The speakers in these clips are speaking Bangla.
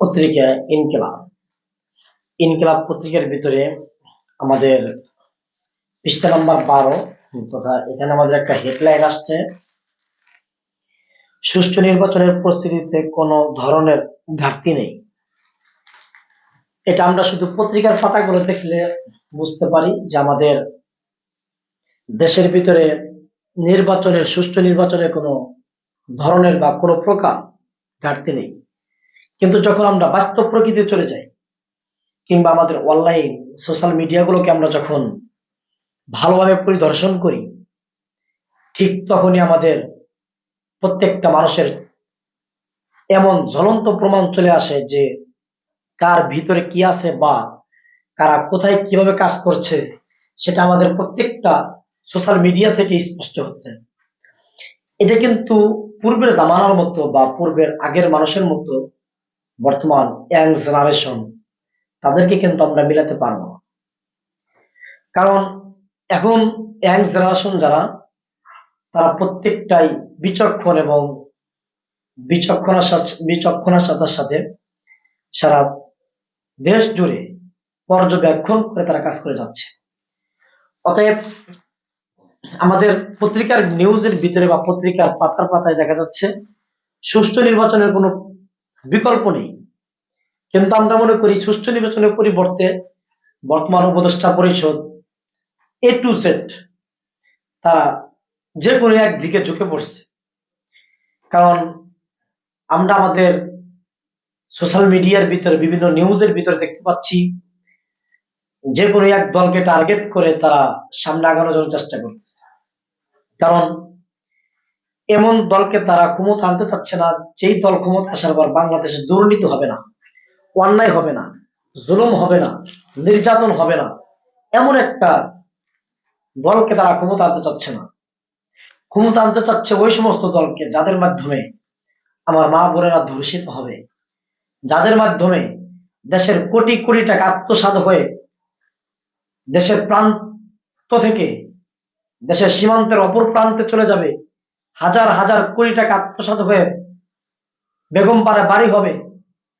পত্রিকা ইনকিলাব। ইনকিলাব পত্রিকার ভিতরে আমাদের পৃষ্ঠা নাম্বার বারো, তথা এখানে আমাদের একটা হেডলাইন আসছে। সুষ্ঠু নির্বাচনের প্রস্তুতিতে কোনো ধরনের ঘাটতি নেই। এটা আমরা শুধু পত্রিকার পাতাগুলো দেখলে বুঝতে পারি যে আমাদের দেশের ভিতরে নির্বাচনের, সুষ্ঠু নির্বাচনের কোনো ধরনের বা কোনো প্রকার ঘাটতি নেই। কিন্তু যখন আমরা বাস্তব প্রকৃতি চলে যাই, কিংবা আমাদের অনলাইন সোশ্যাল মিডিয়াগুলোকে আমরা যখন ভালোভাবে পরিদর্শন করি, ঠিক তখনই আমাদের প্রত্যেকটা মানুষের এমন জ্বলন্ত প্রমাণ চলে আসে যে কার ভিতরে কি আছে বা কারা কোথায় কীভাবে কাজ করছে, সেটা আমাদের প্রত্যেকটা সোশ্যাল মিডিয়া থেকে স্পষ্ট হচ্ছে। এটা কিন্তু পূর্বের জামানার মতো বা পূর্বের আগের মানুষের মতো বর্তমান ইয়াং জেনারেশন, তাদেরকে কিন্তু আমরা মিলাতে পারব কারণ এখন ইয়াং জেনারেশন যারা, তারা প্রত্যেকটাই বিচক্ষণ এবং বিচক্ষণার সাথে বিচক্ষণার সাথে সাথে সারা দেশ জুড়ে পর্যবেক্ষণ করে তারা কাজ করে যাচ্ছে। অতএব আমাদের পত্রিকার নিউজের ভিতরে বা পত্রিকার পাতার পাতায় দেখা যাচ্ছে, সুষ্ঠু নির্বাচনের কোনো বিকল্প নেই। কিন্তু আমরা মনে করি সুষ্ঠু নির্বাচনের পরিবর্তে বর্তমান উপদেষ্টা পরিষদ এ টু জেড তারা যে কোনো একদিকে ঝুঁকে পড়ছে। কারণ আমরা আমাদের সোশ্যাল মিডিয়ার ভিতরে, বিভিন্ন নিউজের ভিতরে দেখতে পাচ্ছি, যে কোনো এক দলকে টার্গেট করে তারা সামনে আগানোর জন্য চেষ্টা করছে কারণ এমন দলকে তারা ক্ষমতা আনতে চাচ্ছে না, যেই দল ক্ষমতা আসার পর বাংলাদেশে দুর্নীতি হবে না, অন্যায় হবে না, জুলুম হবে না, নির্যাতন হবে না। এমন একটা দলকে তারা ক্ষমতা আনতে চাচ্ছে না। ক্ষমতা আনতে চাচ্ছে ওই সমস্ত দলকে যাদের মাধ্যমে আমার মা বোনেরা ধর্ষিত হবে, যাদের মাধ্যমে দেশের কোটি কোটি টাকা আত্মসাত হয়ে দেশের প্রান্ত থেকে দেশের সীমান্তের অপর প্রান্তে চলে যাবে হাজার হাজার কোটি টাকা আত্মসাত হয়ে বেগম পাড়া বাড়ি হবে,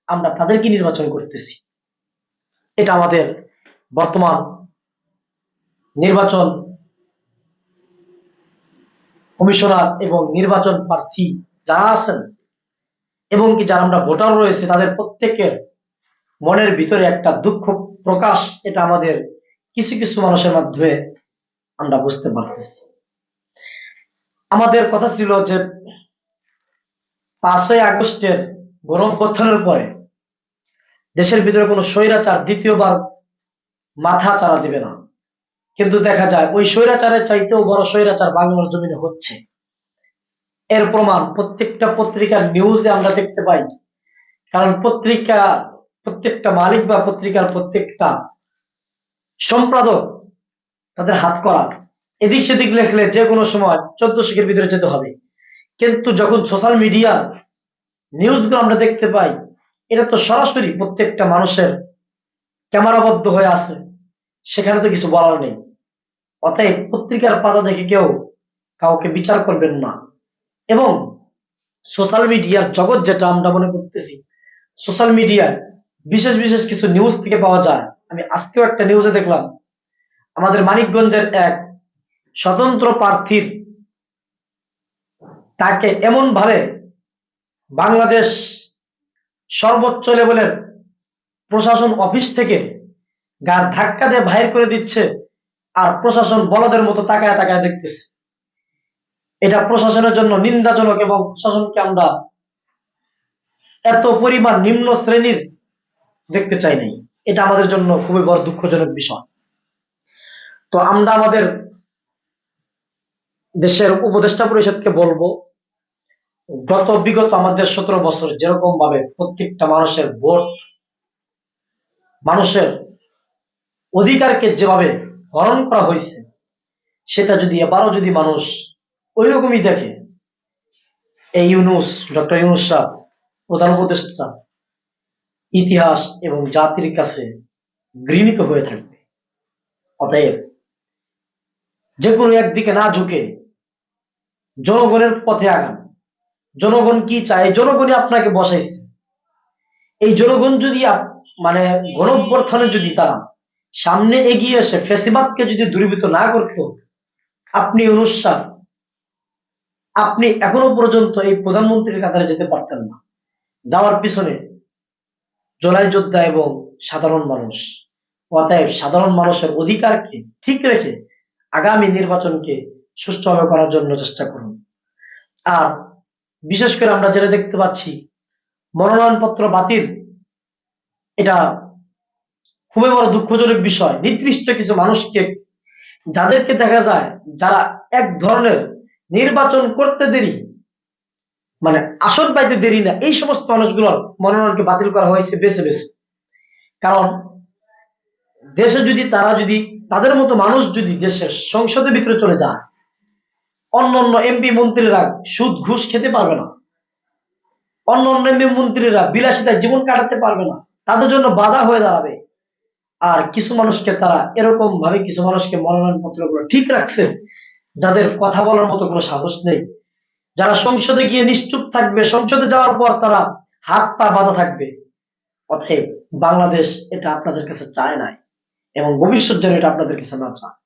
আমরা তাদেরকে নির্বাচন করতেছি। এটা আমাদের বর্তমান নির্বাচন কমিশনার এবং নির্বাচন প্রার্থী যারা আছেন এবং কি যারা আমরা ভোটার রয়েছে, তাদের প্রত্যেকের মনের ভিতরে একটা দুঃখ প্রকাশ, এটা আমাদের কিছু কিছু মানুষের মাধ্যমে আমরা বুঝতে পারতেছি। আমাদের কথা ছিল যে পাঁচই আগস্টের গণঅভ্যুত্থানের পরে দেশের ভিতরে কোনো স্বৈরাচার দ্বিতীয়বার মাথা চারা দিবে না। কিন্তু দেখা যায়, ওই স্বৈরাচারের চাইতেও বড় স্বৈরাচার বাংলার জমিনে হচ্ছে। এর প্রমাণ প্রত্যেকটা পত্রিকার নিউজে আমরা দেখতে পাই। কারণ পত্রিকা, প্রত্যেকটা মালিক বা পত্রিকার প্রত্যেকটা সম্পাদক তাদের হাত করা। এদিক সেদিক লেখলে যে কোনো সময় চোদ্দ শিখের ভিতরে যেতে হবে। কিন্তু যখন সোশ্যাল মিডিয়া নিউজগুলো আমরা দেখতে পাই, এটা তো সরাসরি প্রত্যেকটা মানুষের ক্যামেরাবদ্ধ হয়ে আছে। সেখানে তো কিছু বলার নেই। অতএব পত্রিকার পাতা দেখে কেউ কাউকে বিচার করবেন না। এবং সোশ্যাল মিডিয়ার জগৎ যেটা আমরা মনে করতেছি সোশ্যাল মিডিয়ায় বিশেষ বিশেষ কিছু নিউজ থেকে পাওয়া যায়। আমি আজকেও একটা নিউজে দেখলাম। আমাদের মানিকগঞ্জের এক স্বতন্ত্র প্রার্থীর তাকে এমন ভাবে বাংলাদেশ সর্বোচ্চ লেভেলের প্রশাসন অফিস থেকে গার ধাক্কা দিয়ে বাহির করে দিচ্ছে আর প্রশাসন বলদের মতো তাকায় তাকায় দেখতেছে। এটা প্রশাসনের জন্য নিন্দাজনক এবং প্রশাসনকে আমরা এত পরিমাণ নিম্ন শ্রেণির দেখতে চাই নাই। এটা আমাদের জন্য খুবই বড় দুঃখজনক বিষয়। তো আমরা আমাদের দেশের উপদেষ্টা পরিষদকে বলব, গত বিগত আমাদের সতেরো বছর যেরকম ভাবে প্রত্যেকটা মানুষের ভোট, মানুষের অধিকারকে যেভাবে হরণ করা হয়েছে, সেটা যদি এবারও যদি মানুষ ওই রকমই দেখে, এই ইউনুস, ডক্টর ইউনুস সাহ প্রধান উপদেষ্টা, ইতিহাস এবং জাতির কাছে ঘৃণিত হয়ে থাকবে। অতএব, যে কোনো একদিকে না ঝুঁকে জনগণের পথে আগান। জনগণ কি চায়? জনগণই আপনাকে বসাইছে। এই জনগণ যদি মানে গণঅভ্যর্থনে যদি তারা সামনে এগিয়ে এসে ফেসিবাদকে যদি দূরীভূত না করতো, আপনি অনুষ্ঠান আপনি এখনও পর্যন্ত এই প্রধানমন্ত্রীর কাতারে যেতে পারতেন না। যাওয়ার পিছনে জলাই যোদ্ধা এবং সাধারণ মানুষ। অতএব সাধারণ মানুষের অধিকারকে ঠিক রেখে আগামী নির্বাচনকে সুষ্ঠুভাবে করার জন্য চেষ্টা করুন। আর বিশেষ করে আমরা যেটা দেখতে পাচ্ছি, মনোনয়নপত্র বাতিল, এটা খুবই বড় দুঃখজনক বিষয়। নির্দিষ্ট কিছু মানুষকে, যাদেরকে দেখা যায় যারা এক ধরনের নির্বাচন করতে দেরি মানে আসন পাইতে দেরি না, এই সমস্ত মানুষগুলোর মনোনয়নকে বাতিল করা হয়েছে বেছে বেছে। কারণ দেশে যদি তারা যদি, তাদের মতো মানুষ যদি দেশের সংসদের ভিতরে চলে যায় অন্য অন্য এমপি মন্ত্রীরা সুদ, ঘুষ খেতে পারবে না। অন্য অন্য এমপি মন্ত্রীরা বিলাসিতায় জীবন কাটাতে পারবে না। তাদের জন্য বাধা হয়ে দাঁড়াবে। আর কিছু মানুষকে তারা এরকম ভাবে কিছু মানুষকে মনোনয়ন পত্রগুলো ঠিক রাখছে, যাদের কথা বলার মতো কোনো সাহস নেই। যারা সংসদে গিয়ে নিশ্চুপ থাকবে, সংসদে যাওয়ার পর তারা হাত পা বাঁধা থাকবে। অতএব বাংলাদেশ এটা আপনাদের কাছে চায় নাই, এবং ভবিষ্যৎ যেন এটা আপনাদের কাছে না চায়।